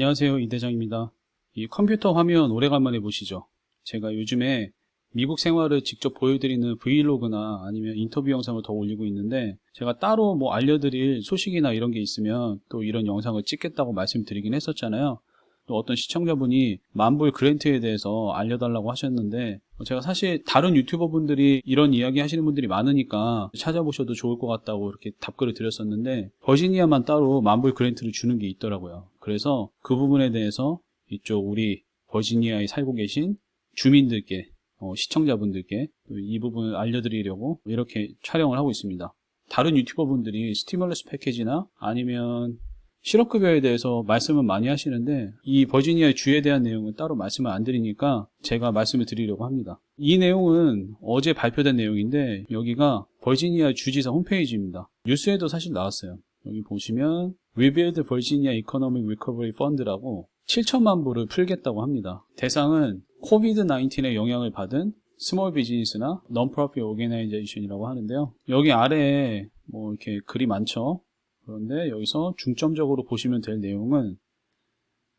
안녕하세요 이대장입니다. 이 컴퓨터 화면 오래간만에 보시죠. 제가 요즘에 미국 생활을 직접 보여드리는 브이로그나 아니면 인터뷰 영상을 더 올리고 있는데 제가 따로 뭐 알려드릴 소식이나 이런 게 있으면 또 이런 영상을 찍겠다고 말씀드리긴 했었잖아요. 또 어떤 시청자분이 만불 그랜트에 대해서 알려달라고 하셨는데 제가 사실 다른 유튜버 분들이 이런 이야기 하시는 분들이 많으니까 찾아보셔도 좋을 것 같다고 이렇게 답글을 드렸었는데 버지니아만 따로 만불 그랜트를 주는 게 있더라고요. 그래서 그 부분에 대해서 이쪽 우리 버지니아에 살고 계신 주민들께 어, 시청자분들께 이 부분을 알려드리려고 이렇게 촬영을 하고 있습니다. 다른 유튜버 분들이 스티뮬러스 패키지나 아니면 실업급여에 대해서 말씀을 많이 하시는데 이 버지니아 주에 대한 내용은 따로 말씀을 안 드리니까 제가 말씀을 드리려고 합니다. 이 내용은 어제 발표된 내용인데 여기가 버지니아 주지사 홈페이지입니다. 뉴스에도 사실 나왔어요. 여기 보시면 Rebuild Virginia Economic Recovery Fund라고 7천만 불을 풀겠다고 합니다. 대상은 코비드-19의 영향을 받은 스몰 비즈니스나 non-profit organization이라고 하는데요. 여기 아래에 뭐 이렇게 글이 많죠. 그런데 여기서 중점적으로 보시면 될 내용은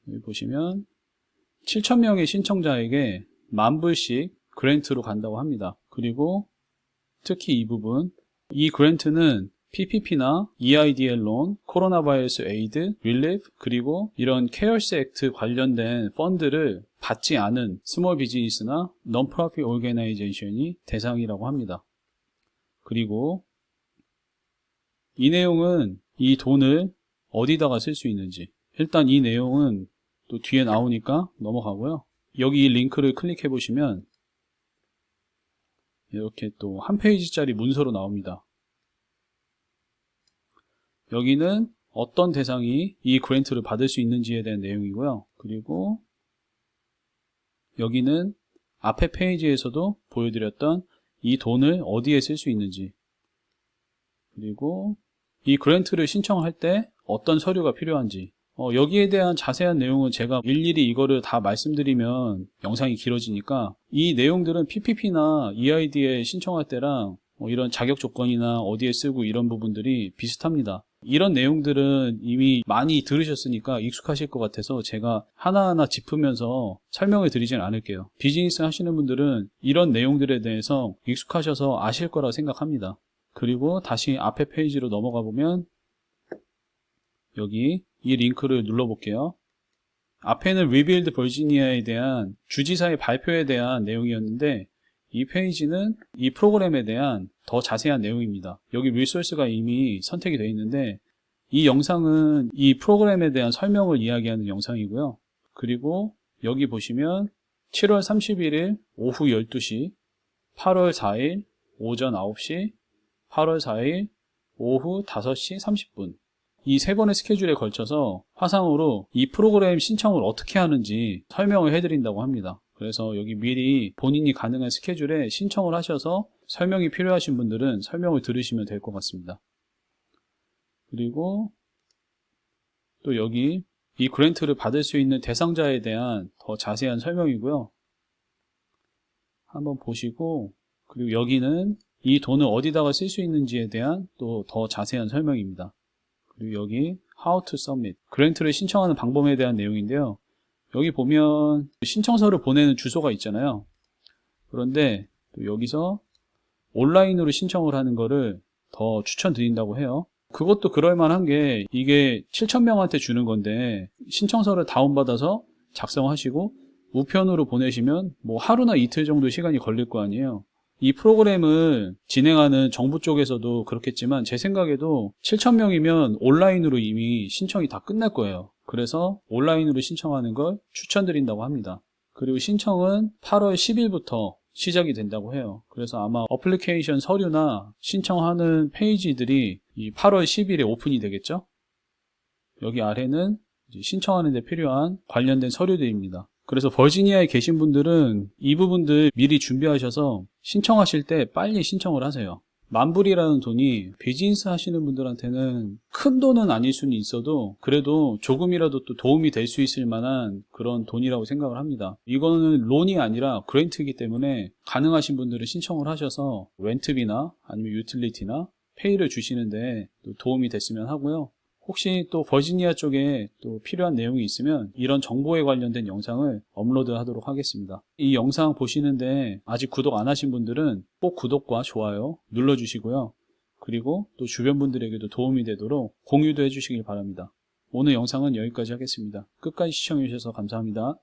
여기 보시면 7천명의 신청자에게 만 불씩 그랜트로 간다고 합니다. 그리고 특히 이 부분 이 그랜트는 PPP나 EIDL 론, 코로나 바이러스 에이드, 릴리프, 그리고 이런 케어스 액트 관련된 펀드를 받지 않은 스몰 비즈니스나 non-profit organization이 대상이라고 합니다. 그리고 이 내용은 이 돈을 어디다가 쓸 수 있는지 일단 이 내용은 또 뒤에 나오니까 넘어가고요. 여기 이 링크를 클릭해 보시면 이렇게 또 한 페이지짜리 문서로 나옵니다. 여기는 어떤 대상이 이 그랜트를 받을 수 있는지에 대한 내용이고요. 그리고 여기는 앞에 페이지에서도 보여드렸던 이 돈을 어디에 쓸 수 있는지 그리고 이 그랜트를 신청할 때 어떤 서류가 필요한지 어, 여기에 대한 자세한 내용은 제가 일일이 이거를 다 말씀드리면 영상이 길어지니까 이 내용들은 PPP나 EID에 신청할 때랑 뭐 이런 자격 조건이나 어디에 쓰고 이런 부분들이 비슷합니다. 이런 내용들은 이미 많이 들으셨으니까 익숙하실 것 같아서 제가 하나하나 짚으면서 설명을 드리진 않을게요. 비즈니스 하시는 분들은 이런 내용들에 대해서 익숙하셔서 아실 거라 생각합니다. 그리고 다시 앞에 페이지로 넘어가 보면 여기 이 링크를 눌러 볼게요. 앞에는 리빌드 버지니아에 대한 주지사의 발표에 대한 내용이었는데 이 페이지는 이 프로그램에 대한 더 자세한 내용입니다. 여기 리소스가 이미 선택이 되어 있는데 이 영상은 이 프로그램에 대한 설명을 이야기하는 영상이고요. 그리고 여기 보시면 7월 31일 오후 12시, 8월 4일 오전 9시, 8월 4일 오후 5시 30분 이 세 번의 스케줄에 걸쳐서 화상으로 이 프로그램 신청을 어떻게 하는지 설명을 해드린다고 합니다. 그래서 여기 미리 본인이 가능한 스케줄에 신청을 하셔서 설명이 필요하신 분들은 설명을 들으시면 될 것 같습니다. 그리고 또 여기 이 그랜트를 받을 수 있는 대상자에 대한 더 자세한 설명이고요. 한번 보시고 그리고 여기는 이 돈을 어디다가 쓸 수 있는지에 대한 또 더 자세한 설명입니다. 그리고 여기 How to Submit 그랜트를 신청하는 방법에 대한 내용인데요. 여기 보면 신청서를 보내는 주소가 있잖아요. 그런데 여기서 온라인으로 신청을 하는 거를 더 추천드린다고 해요. 그것도 그럴만한 게 이게 7천명한테 주는 건데 신청서를 다운받아서 작성하시고 우편으로 보내시면 뭐 하루나 이틀 정도 시간이 걸릴 거 아니에요. 이 프로그램을 진행하는 정부 쪽에서도 그렇겠지만 제 생각에도 7천명이면 온라인으로 이미 신청이 다 끝날 거예요. 그래서 온라인으로 신청하는 걸 추천드린다고 합니다. 그리고 신청은 8월 10일부터 시작이 된다고 해요. 그래서 아마 어플리케이션 서류나 신청하는 페이지들이 이 8월 10일에 오픈이 되겠죠? 여기 아래는 신청하는 데 필요한 관련된 서류들입니다. 그래서 버지니아에 계신 분들은 이 부분들 미리 준비하셔서 신청하실 때 빨리 신청을 하세요. 만불이라는 돈이 비즈니스 하시는 분들한테는 큰 돈은 아닐 수는 있어도 그래도 조금이라도 또 도움이 될 수 있을 만한 그런 돈이라고 생각을 합니다. 이거는 론이 아니라 그랜트이기 때문에 가능하신 분들은 신청을 하셔서 렌트비나 아니면 유틸리티나 페이를 주시는데 도움이 됐으면 하고요. 혹시 또 버지니아 쪽에 또 필요한 내용이 있으면 이런 정보에 관련된 영상을 업로드 하도록 하겠습니다. 이 영상 보시는데 아직 구독 안 하신 분들은 꼭 구독과 좋아요 눌러주시고요. 그리고 또 주변 분들에게도 도움이 되도록 공유도 해주시길 바랍니다. 오늘 영상은 여기까지 하겠습니다. 끝까지 시청해주셔서 감사합니다.